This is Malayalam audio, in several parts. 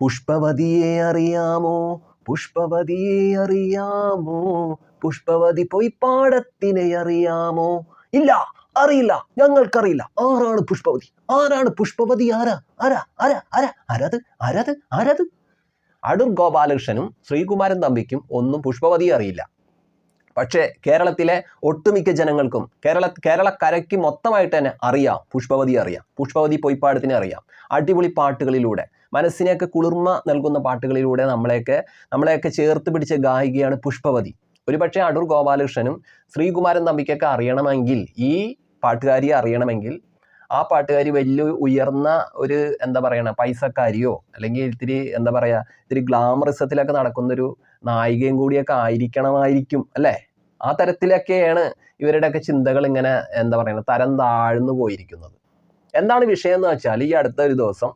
പുഷ്പവതിയെ അറിയാമോ? പുഷ്പവതിയെ അറിയാമോ? പുഷ്പവതി പോയി പാടത്തിനെ അറിയാമോ? ഇല്ല അറിയില്ല ഞങ്ങൾക്കറിയില്ല. ആരാണ് പുഷ്പവതി? ആരാണ് പുഷ്പവതി? ആരാ? ആരാ? ആരാ? ആരാ? ആരത്? ആരത്? ആരത്? അടൂർ ഗോപാലകൃഷ്ണനും ശ്രീകുമാരൻ തമ്പിക്കും ഒന്നും പുഷ്പവതി അറിയില്ല. പക്ഷേ കേരളത്തിലെ ഒട്ടുമിക്ക ജനങ്ങൾക്കും കേരള കേരളക്കരയ്ക്ക് മൊത്തമായിട്ട് തന്നെ അറിയാം പുഷ്പവതി അറിയാം. പുഷ്പവതി പൊയ്പ്പാടത്തിനെ അറിയാം. അടിപൊളി പാട്ടുകളിലൂടെ മനസ്സിനെയൊക്കെ കുളിർമ നൽകുന്ന പാട്ടുകളിലൂടെ നമ്മളെയൊക്കെ നമ്മളെയൊക്കെ ചേർത്ത് പിടിച്ച ഗായികയാണ് പുഷ്പവതി. ഒരുപക്ഷെ അടൂർ ഗോപാലകൃഷ്ണനും ശ്രീകുമാരൻ തമ്പിക്കൊക്കെ അറിയണമെങ്കിൽ ഈ പാട്ടുകാരിയെ അറിയണമെങ്കിൽ ആ പാട്ടുകാരി വലിയ ഉയർന്ന ഒരു എന്താ പറയണ പൈസക്കാരിയോ അല്ലെങ്കിൽ ഇത്തിരി എന്താ പറയുക ഇത്തിരി ഗ്ലാമറിസത്തിലൊക്കെ നടക്കുന്നൊരു നായികയും കൂടിയൊക്കെ ആയിരിക്കണമായിരിക്കും അല്ലേ? ആ തരത്തിലൊക്കെയാണ് ഇവരുടെയൊക്കെ ചിന്തകൾ ഇങ്ങനെ എന്താ പറയുക തരം താഴ്ന്നു പോയിരിക്കുന്നത്. എന്താണ് വിഷയം എന്ന് വെച്ചാൽ ഈ അടുത്ത ഒരു ദിവസം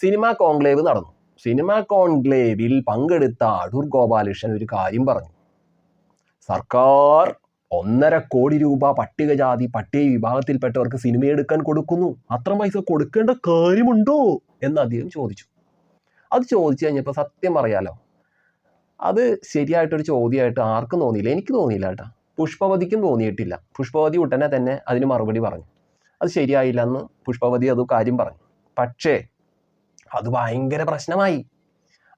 സിനിമ കോൺക്ലേവ് നടന്നു. സിനിമ കോൺക്ലേവിൽ പങ്കെടുത്ത അടൂർ ഗോപാലകൃഷ്ണൻ ഒരു കാര്യം പറഞ്ഞു. സർക്കാർ ഒന്നര കോടി രൂപ പട്ടികജാതി പട്ടിക വിഭാഗത്തിൽപ്പെട്ടവർക്ക് സിനിമ എടുക്കാൻ കൊടുക്കുന്നു. അത്ര പൈസ കൊടുക്കേണ്ട കാര്യമുണ്ടോ? എന്ന് അദ്ദേഹം ചോദിച്ചു. അത് ചോദിച്ചു കഴിഞ്ഞപ്പോൾ സത്യം പറയാലോ അത് ശരിയായിട്ടൊരു ചോദ്യമായിട്ട് ആർക്കും തോന്നിയില്ല എനിക്ക് തോന്നിയില്ല കേട്ടോ. പുഷ്പവതിക്കും തോന്നിയിട്ടില്ല. പുഷ്പവതി ഉടനെ തന്നെ അതിന് മറുപടി പറഞ്ഞു. അത് ശരിയായില്ല എന്ന് പുഷ്പവതി അത് കാര്യം പറഞ്ഞു. പക്ഷേ അത് ഭയങ്കര പ്രശ്നമായി.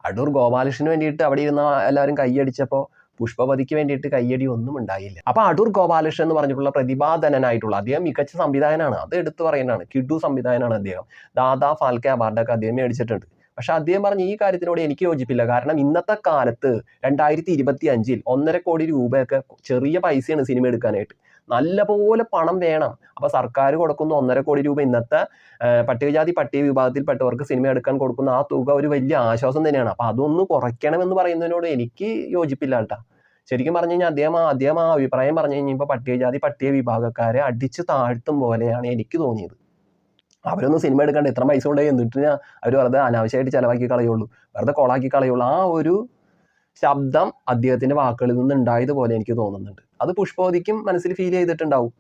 അടൂർ ഗോപാലകൃഷ്ണന് വേണ്ടിയിട്ട് അവിടെ ഇരുന്ന എല്ലാവരും കൈയടിച്ചപ്പോൾ പുഷ്പവതിക്ക് വേണ്ടിയിട്ട് കയ്യടി ഒന്നും ഉണ്ടായില്ല. അപ്പോൾ അടൂർ ഗോപാലകൃഷ്ണൻ എന്ന് പറഞ്ഞിട്ടുള്ള പ്രതിഭാധനനായിട്ടുള്ള അദ്ദേഹം മികച്ച സംവിധായകനാണ്. അത് എടുത്തു പറയുന്നതാണ് കിഡു സംവിധായകനാണ് അദ്ദേഹം. ദാദാ ഫാൽക്കെ അവാർഡൊക്കെ അദ്ദേഹം മേടിച്ചിട്ടുണ്ട്. പക്ഷെ അദ്ദേഹം പറഞ്ഞ ഈ കാര്യത്തിനോട് എനിക്ക് യോജിപ്പില്ല. കാരണം ഇന്നത്തെ കാലത്ത് രണ്ടായിരത്തി ഇരുപത്തി അഞ്ചിൽ ഒന്നര കോടി രൂപയൊക്കെ ചെറിയ പൈസയാണ് സിനിമ എടുക്കാനായിട്ട്. നല്ലപോലെ പണം വേണം. അപ്പൊ സർക്കാർ കൊടുക്കുന്ന ഒന്നര കോടി രൂപ ഇന്നത്തെ പട്ടികജാതി പട്ടിക വിഭാഗത്തിൽപ്പെട്ടവർക്ക് സിനിമ എടുക്കാൻ കൊടുക്കുന്ന ആ തുക ഒരു വലിയ ആശ്വാസം തന്നെയാണ്. അപ്പൊ അതൊന്ന് കുറയ്ക്കണമെന്ന് പറയുന്നതിനോട് എനിക്ക് യോജിപ്പില്ല കേട്ടാ. ശരിക്കും പറഞ്ഞു കഴിഞ്ഞാൽ അദ്ദേഹം അദ്ദേഹം ആ അഭിപ്രായം പറഞ്ഞു ഇപ്പൊ പട്ടികജാതി പട്ടിക വിഭാഗക്കാരെ അടിച്ചു താഴ്ത്തും പോലെയാണ് എനിക്ക് തോന്നിയത്. അവരൊന്നും സിനിമ എടുക്കാണ്ട് എത്ര പൈസ കൊണ്ടുപോയി എന്നിട്ട് അവർ വെറുതെ അനാവശ്യമായിട്ട് ചിലവാക്കി കളയുള്ളൂ. വെറുതെ കൊളാക്കി കളയുള്ളൂ. ആ ഒരു ശബ്ദം അദ്ദേഹത്തിന്റെ വാക്കുകളിൽ നിന്ന് ഉണ്ടായതുപോലെ എനിക്ക് തോന്നുന്നുണ്ട്. അത് പുഷ്പവതിക്കും മനസ്സിൽ ഫീൽ ചെയ്തിട്ടുണ്ടാവും.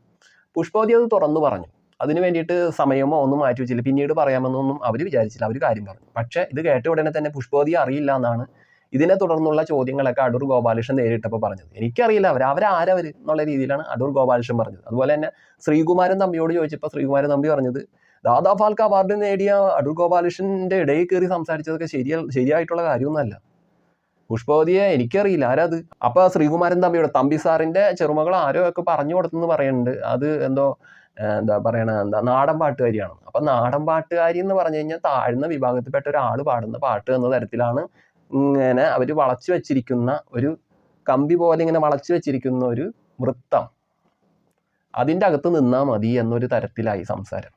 പുഷ്പവതി അത് തുറന്നു പറഞ്ഞു. അതിന് വേണ്ടിയിട്ട് സമയമോ ഒന്നും മാറ്റി വെച്ചില്ല. പിന്നീട് പറയാമെന്നൊന്നും അവർ വിചാരിച്ചില്ല. അവർ കാര്യം പറഞ്ഞു. പക്ഷേ ഇത് കേട്ട ഉടനെ തന്നെ പുഷ്പവതി അറിയില്ല എന്നാണ് ഇതിനെ തുടർന്നുള്ള ചോദ്യങ്ങളൊക്കെ അടൂർ ഗോപാലകൃഷ്ണൻ നേരിട്ടപ്പോൾ പറഞ്ഞത്. എനിക്കറിയില്ല അവർ അവരാരവർ എന്നുള്ള രീതിയിലാണ് അടൂർ ഗോപാലകൃഷ്ണൻ പറഞ്ഞത്. അതുപോലെ തന്നെ ശ്രീകുമാരൻ തമ്പിയോട് ചോദിച്ചപ്പോൾ ശ്രീകുമാരൻ തമ്പി പറഞ്ഞത് ദാദാ ഫാൽക്ക അവാർഡ് നേടിയ അടൂർ ഗോപാലകൃഷ്ണന്റെ ഇടയിൽ കയറി സംസാരിച്ചതൊക്കെ ശരിയ ശരിയായിട്ടുള്ള കാര്യമൊന്നുമല്ല. പുഷ്പവതിയെ എനിക്കറിയില്ല. ആരത്? അപ്പൊ ശ്രീകുമാരൻ തമ്പിയുടെ തമ്പി സാറിന്റെ ചെറുമകൾ ആരോ ഒക്കെ പറഞ്ഞു കൊടുത്തെന്ന് പറയുന്നുണ്ട്. അത് എന്തോ എന്താ പറയണ എന്താ നാടൻ പാട്ടുകാരിയാണ്. അപ്പൊ നാടൻ പാട്ടുകാരി എന്ന് പറഞ്ഞു കഴിഞ്ഞാൽ താഴ്ന്ന വിഭാഗത്തിൽപ്പെട്ട ഒരാൾ പാടുന്ന പാട്ട് എന്ന തരത്തിലാണ് ഇങ്ങനെ അവർ വളച്ചു വെച്ചിരിക്കുന്ന ഒരു കമ്പി പോലെ ഇങ്ങനെ വളച്ചു വെച്ചിരിക്കുന്ന ഒരു വൃത്തം. അതിന്റെ അകത്ത് നിന്നാൽ മതി എന്നൊരു തരത്തിലായി സംസാരം.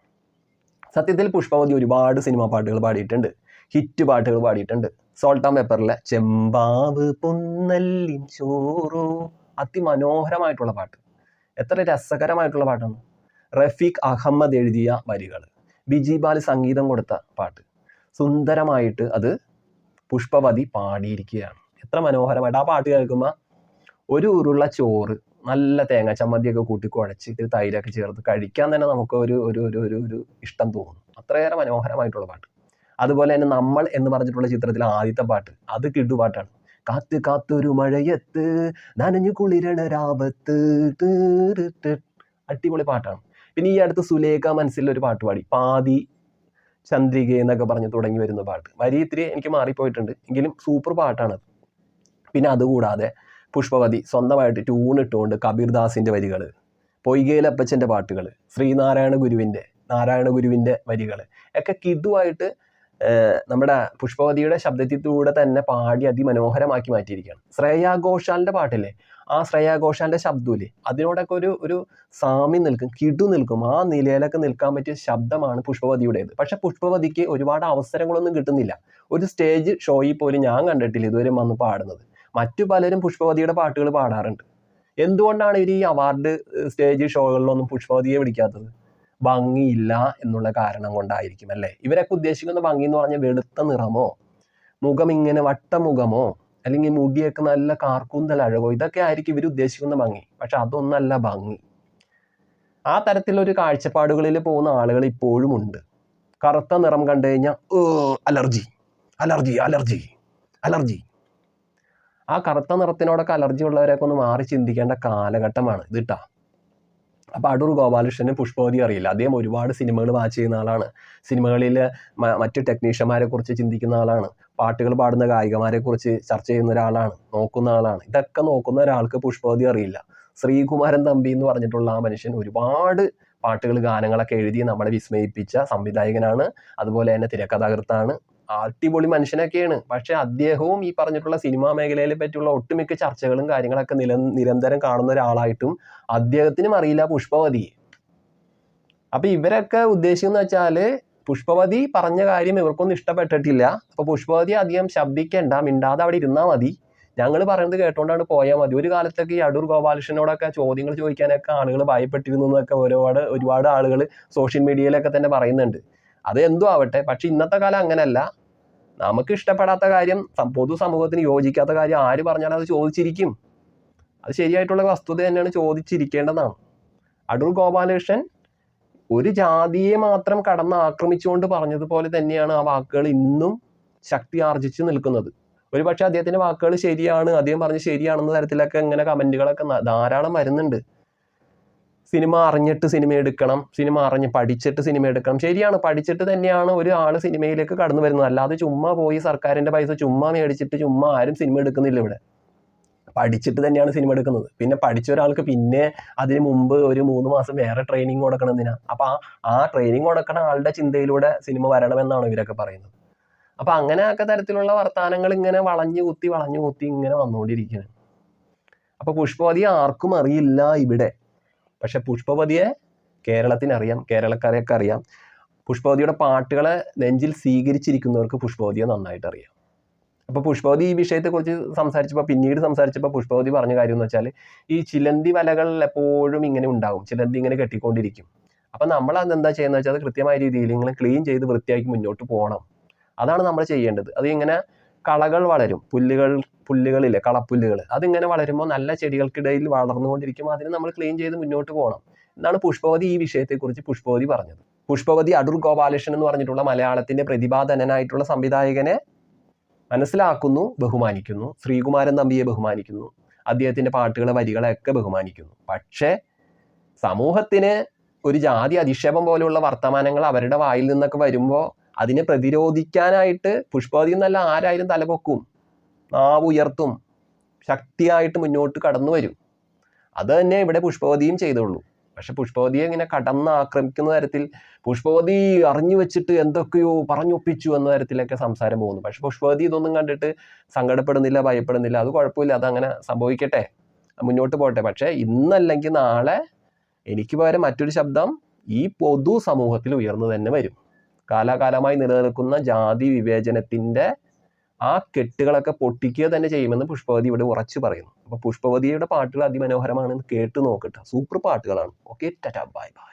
സത്യത്തിൽ പുഷ്പവതി ഒരുപാട് സിനിമാ പാട്ടുകൾ പാടിയിട്ടുണ്ട്. ഹിറ്റ് പാട്ടുകൾ പാടിയിട്ടുണ്ട്. സോൾട്ട് ആൻഡ് പെപ്പറിലെ ചെമ്പാവ് പൊന്നല്ലിൻ ചോറോ. അതിമനോഹരമായിട്ടുള്ള പാട്ട്. എത്ര രസകരമായിട്ടുള്ള പാട്ടാണ്. റഫീഖ് അഹമ്മദ് എഴുതിയ വരികൾ ബിജി ബാൽ സംഗീതം കൊടുത്ത പാട്ട്. സുന്ദരമായിട്ട് അത് പുഷ്പവതി പാടിയിരിക്കുകയാണ്. എത്ര മനോഹരമായിട്ട്. ആ പാട്ട് കേൾക്കുമ്പോൾ ഒരു ഉരുള ചോറ് നല്ല തേങ്ങ ചമ്മന്തിയൊക്കെ കൂട്ടി കുഴച്ച് ഇത്തിരി തൈരൊക്കെ ചേർത്ത് കഴിക്കാൻ തന്നെ നമുക്ക് ഒരു ഒരു ഒരു ഒരു ഒരു ഇഷ്ടം തോന്നും. അത്രയേറെ മനോഹരമായിട്ടുള്ള പാട്ട്. അതുപോലെ തന്നെ നമ്മൾ എന്ന് പറഞ്ഞിട്ടുള്ള ചിത്രത്തിലെ ആദ്യത്തെ പാട്ട് അത് കിഡു പാട്ടാണ് കാത്ത് കാത്തൊരു മഴയത്ത് നനഞ്ഞു കുളിരണ രാപത്ത് അടിപൊളി പാട്ടാണ്. പിന്നെ ഈ അടുത്ത് സുലേഖ മനസ്സിൽ ഒരു പാട്ട് പാടി പാതി ചന്ദ്രിക എന്നൊക്കെ പറഞ്ഞ് തുടങ്ങി വരുന്ന പാട്ട്. വരി ഇത്തിരി എനിക്ക് മാറിപ്പോയിട്ടുണ്ട് എങ്കിലും സൂപ്പർ പാട്ടാണ് പിന്നെ അതുകൂടാതെ പുഷ്പവതി സ്വന്തമായിട്ട് ട്യൂൺ ഇട്ടുകൊണ്ട് കബീർദാസിന്റെ വരികൾ പൊയ്കയിലപ്പച്ചന്റെ പാട്ടുകൾ ശ്രീനാരായണ ഗുരുവിന്റെ നാരായണ ഗുരുവിന്റെ വരികൾ ഒക്കെ കിഡുവായിട്ട് നമ്മുടെ പുഷ്പവതിയുടെ ശബ്ദത്തിലൂടെ തന്നെ പാടി അതിമനോഹരമാക്കി മാറ്റിയിരിക്കുകയാണ്. ശ്രേയ ഘോഷാലിന്റെ പാട്ടില്ലേ? ആ ശ്രേയ ഘോഷാലിന്റെ ശബ്ദമില്ലേ? അതിനോടൊക്കെ ഒരു ഒരു സാമ്യം നിൽക്കും കിടു നിൽക്കും. ആ നിലയിലൊക്കെ നിൽക്കാൻ പറ്റിയ ശബ്ദമാണ് പുഷ്പവതിയുടേത്. പക്ഷെ പുഷ്പവതിക്ക് ഒരുപാട് അവസരങ്ങളൊന്നും കിട്ടുന്നില്ല. ഒരു സ്റ്റേജ് ഷോയിൽ പോലും ഞാൻ കണ്ടിട്ടില്ല ഇതുവരെ വന്ന് പാടുന്നത്. മറ്റു പലരും പുഷ്പവതിയുടെ പാട്ടുകൾ പാടാറുണ്ട്. എന്തുകൊണ്ടാണ് ഇവർ ഈ അവാർഡ് സ്റ്റേജ് ഷോകളിലൊന്നും പുഷ്പവതിയെ വിളിക്കാത്തത്? ഭംഗിയില്ല എന്നുള്ള കാരണം കൊണ്ടായിരിക്കും അല്ലേ? ഇവരൊക്കെ ഉദ്ദേശിക്കുന്ന ഭംഗി എന്ന് പറഞ്ഞാൽ വെളുത്ത നിറമോ മുഖം ഇങ്ങനെ വട്ടമുഖമോ അല്ലെങ്കിൽ മുടിയൊക്കെ നല്ല കാർക്കൂന്തൽ അഴകോ ഇതൊക്കെ ആയിരിക്കും ഇവർ ഉദ്ദേശിക്കുന്ന ഭംഗി. പക്ഷെ അതൊന്നല്ല ഭംഗി. ആ തരത്തിലൊരു കാഴ്ചപ്പാടുകളിൽ പോകുന്ന ആളുകൾ ഇപ്പോഴും ഉണ്ട്. കറുത്ത നിറം കണ്ടു കഴിഞ്ഞാൽ അലർജി അലർജി അലർജി അലർജി. ആ കറുത്ത നിറത്തിനോടൊക്കെ അലർജി ഉള്ളവരെയൊക്കെ ഒന്ന് മാറി ചിന്തിക്കേണ്ട കാലഘട്ടമാണ് ഇത് ട്ടാ അപ്പോൾ അടൂർ ഗോപാലകൃഷ്ണന് പുഷ്പവതി അറിയില്ല. അദ്ദേഹം ഒരുപാട് സിനിമകൾ വാച്ച് ചെയ്യുന്ന ആളാണ്. സിനിമകളിൽ മറ്റ് ടെക്നീഷ്യന്മാരെ കുറിച്ച് ചിന്തിക്കുന്ന ആളാണ്. പാട്ടുകൾ പാടുന്ന ഗായികമാരെ കുറിച്ച് ചർച്ച ചെയ്യുന്ന ഒരാളാണ്. നോക്കുന്ന ആളാണ്. ഇതൊക്കെ നോക്കുന്ന ഒരാൾക്ക് പുഷ്പവതി അറിയില്ല. ശ്രീകുമാരൻ തമ്പി എന്ന് പറഞ്ഞിട്ടുള്ള ആ മനുഷ്യൻ ഒരുപാട് പാട്ടുകൾ ഗാനങ്ങളൊക്കെ എഴുതി നമ്മളെ വിസ്മയിപ്പിച്ച സംവിധായകനാണ്. അതുപോലെ തന്നെ തിരക്കഥാകൃത്താണ്. അടിപൊളി മനുഷ്യനൊക്കെയാണ്. പക്ഷെ അദ്ദേഹവും ഈ പറഞ്ഞിട്ടുള്ള സിനിമാ മേഖലയെ പറ്റിയുള്ള ഒട്ടുമിക്ക ചർച്ചകളും കാര്യങ്ങളൊക്കെ നില നിരന്തരം കാണുന്ന ഒരാളായിട്ടും അദ്ദേഹത്തിനും അറിയില്ല പുഷ്പവതി. അപ്പൊ ഇവരൊക്കെ ഉദ്ദേശിക്കുന്ന വെച്ചാൽ പുഷ്പവതി പറഞ്ഞ കാര്യം ഇവർക്കൊന്നും ഇഷ്ടപ്പെട്ടിട്ടില്ല. അപ്പൊ പുഷ്പവതി അധികം ശബ്ദിക്കേണ്ട മിണ്ടാതെ അവിടെ ഇരുന്നാൽ മതി. ഞങ്ങൾ പറയുന്നത് കേട്ടോണ്ടാണ് പോയാൽ മതി. ഒരു കാലത്തൊക്കെ ഈ അടൂർ ഗോപാലകൃഷ്ണനോടൊക്കെ ചോദ്യങ്ങൾ ചോദിക്കാനൊക്കെ ആളുകൾ ഭയപ്പെട്ടിരുന്നു എന്നൊക്കെ ഒരുപാട് ഒരുപാട് ആളുകൾ സോഷ്യൽ മീഡിയയിലൊക്കെ തന്നെ പറയുന്നുണ്ട്. അത് എന്തോ ആവട്ടെ. പക്ഷെ ഇന്നത്തെ കാലം അങ്ങനെയല്ല നമുക്ക് ഇഷ്ടപ്പെടാത്ത കാര്യം പൊതു പൊതുസമൂഹത്തിന് യോജിക്കാത്ത കാര്യം ആര് പറഞ്ഞാലും അത് ചോദിച്ചിരിക്കും. അത് ശരിയായിട്ടുള്ള വസ്തുത തന്നെയാണ് ചോദിച്ചിരിക്കേണ്ടതാണ്. അടൂർ ഗോപാലകൃഷ്ണൻ ഒരു ജാതിയെ മാത്രം കടന്ന് ആക്രമിച്ചുകൊണ്ട് പറഞ്ഞതുപോലെ തന്നെയാണ് ആ വാക്കുകൾ ഇന്നും ശക്തി ആർജിച്ച് നിൽക്കുന്നത്. ഒരുപക്ഷെ അദ്ദേഹത്തിന്റെ വാക്കുകൾ ശരിയാണ് അദ്ദേഹം പറഞ്ഞ് ശരിയാണെന്ന തരത്തിലൊക്കെ ഇങ്ങനെ കമന്റുകളൊക്കെ ന- ധാരാളം വരുന്നുണ്ട്. സിനിമ അറിഞ്ഞിട്ട് സിനിമ എടുക്കണം സിനിമ അറിഞ്ഞ് പഠിച്ചിട്ട് സിനിമ എടുക്കണം. ശരിയാണ് പഠിച്ചിട്ട് തന്നെയാണ് ഒരു ആൾ സിനിമയിലേക്ക് കടന്നു വരുന്നത്. അല്ലാതെ ചുമ്മാ പോയി സർക്കാരിന്റെ പൈസ ചുമ്മാ മേടിച്ചിട്ട് ചുമ്മാ ആരും സിനിമ എടുക്കുന്നില്ല ഇവിടെ. പഠിച്ചിട്ട് തന്നെയാണ് സിനിമ എടുക്കുന്നത്. പിന്നെ പഠിച്ച ഒരാൾക്ക് പിന്നെ അതിന് മുമ്പ് ഒരു മൂന്ന് മാസം വേറെ ട്രെയിനിങ് കൊടുക്കണം എന്തിനാ? അപ്പൊ ആ ആ ട്രെയിനിങ് കൊടുക്കണ ആളുടെ ചിന്തയിലൂടെ സിനിമ വരണമെന്നാണ് ഇവരൊക്കെ പറയുന്നത്. അപ്പൊ അങ്ങനെയൊക്കെ തരത്തിലുള്ള വർത്തമാനങ്ങൾ ഇങ്ങനെ വളഞ്ഞു കുത്തി വളഞ്ഞു കുത്തി ഇങ്ങനെ വന്നുകൊണ്ടിരിക്കുകയാണ്. അപ്പൊ പുഷ്പവതി ആർക്കും അറിയില്ല ഇവിടെ. പക്ഷെ പുഷ്പവതിയെ കേരളത്തിന് അറിയാം കേരളക്കാരെയൊക്കെ അറിയാം. പുഷ്പവതിയുടെ പാട്ടുകളെ നെഞ്ചിൽ സ്വീകരിച്ചിരിക്കുന്നവർക്ക് പുഷ്പവതിയെ നന്നായിട്ട് അറിയാം അപ്പോൾ പുഷ്പവതി ഈ വിഷയത്തെക്കുറിച്ച് സംസാരിച്ചപ്പോൾ പിന്നീട് സംസാരിച്ചപ്പോൾ പുഷ്പവതി പറഞ്ഞ കാര്യം എന്ന് വെച്ചാൽ ഈ ചിലന്തി വലകൾ എപ്പോഴും ഇങ്ങനെ ഉണ്ടാവും. ചിലന്തി ഇങ്ങനെ കെട്ടിക്കൊണ്ടിരിക്കും. അപ്പൊ നമ്മൾ അതെന്താ ചെയ്യുന്നത് വെച്ചാൽ അത് കൃത്യമായ രീതിയിൽ ഇങ്ങനെ ക്ലീൻ ചെയ്ത് വൃത്തിയാക്കി മുന്നോട്ട് പോകണം. അതാണ് നമ്മൾ ചെയ്യേണ്ടത്. അത് ഇങ്ങനെ കളകൾ വളരും. പുല്ലുകൾ പുല്ലുകളില്ലേ കളപ്പുല്ലുകൾ. അതിങ്ങനെ വളരുമ്പോൾ നല്ല ചെടികൾക്കിടയിൽ വളർന്നുകൊണ്ടിരിക്കുമ്പോൾ അതിനെ നമ്മൾ ക്ലീൻ ചെയ്ത് മുന്നോട്ട് പോകണം. എന്നാണ് പുഷ്പവതി ഈ വിഷയത്തെക്കുറിച്ച് പുഷ്പവതി പറഞ്ഞത്. പുഷ്പവതി അടൂർ ഗോപാലകൃഷ്ണൻ എന്ന് പറഞ്ഞിട്ടുള്ള മലയാളത്തിന്റെ പ്രതിഭാധനനായിട്ടുള്ള സംവിധായകനെ മനസ്സിലാക്കുന്നു ബഹുമാനിക്കുന്നു. ശ്രീകുമാരൻ തമ്പിയെ ബഹുമാനിക്കുന്നു. അദ്ദേഹത്തിന്റെ പാട്ടുകളെ വരികളെയൊക്കെ ബഹുമാനിക്കുന്നു. പക്ഷേ സമൂഹത്തിന് ഒരു ജാതി അധിക്ഷേപം പോലെയുള്ള വർത്തമാനങ്ങൾ അവരുടെ വായിൽ നിന്നൊക്കെ വരുമ്പോൾ അതിനെ പ്രതിരോധിക്കാനായിട്ട് പുഷ്പവതി എന്നല്ല ആരായാലും തലപൊക്കും. നാവ് ഉയർത്തും. ശക്തിയായിട്ട് മുന്നോട്ട് കടന്നു വരും. അത് തന്നെ ഇവിടെ പുഷ്പവതിയും ചെയ്തുള്ളൂ. പക്ഷെ പുഷ്പവതിയെ ഇങ്ങനെ കടന്ന് ആക്രമിക്കുന്ന തരത്തിൽ പുഷ്പവതി അറിഞ്ഞു വെച്ചിട്ട് എന്തൊക്കെയോ പറഞ്ഞൊപ്പിച്ചു എന്ന തരത്തിലൊക്കെ സംസാരം പോകുന്നു. പക്ഷെ പുഷ്പവതി ഇതൊന്നും കണ്ടിട്ട് സങ്കടപ്പെടുന്നില്ല ഭയപ്പെടുന്നില്ല. അത് കുഴപ്പമില്ല. അതങ്ങനെ സംഭവിക്കട്ടെ. മുന്നോട്ട് പോട്ടെ പക്ഷെ ഇന്നല്ലെങ്കിൽ നാളെ എനിക്ക് പകരം മറ്റൊരു ശബ്ദം ഈ പൊതു സമൂഹത്തിൽ ഉയർന്നു തന്നെ വരും. കാലാകാലമായി നിലനിൽക്കുന്ന ജാതി വിവേചനത്തിന്റെ ആ കെട്ടുകളൊക്കെ പൊട്ടിക്കുക തന്നെ ചെയ്യുമെന്ന് പുഷ്പവതി ഇവിടെ ഉറച്ചു പറയുന്നു. അപ്പൊ പുഷ്പവതിയുടെ പാട്ടുകൾ അതിമനോഹരമാണ് കേട്ട് നോക്കട്ടെ. സൂപ്പർ പാട്ടുകളാണ്. Okay tata bye bye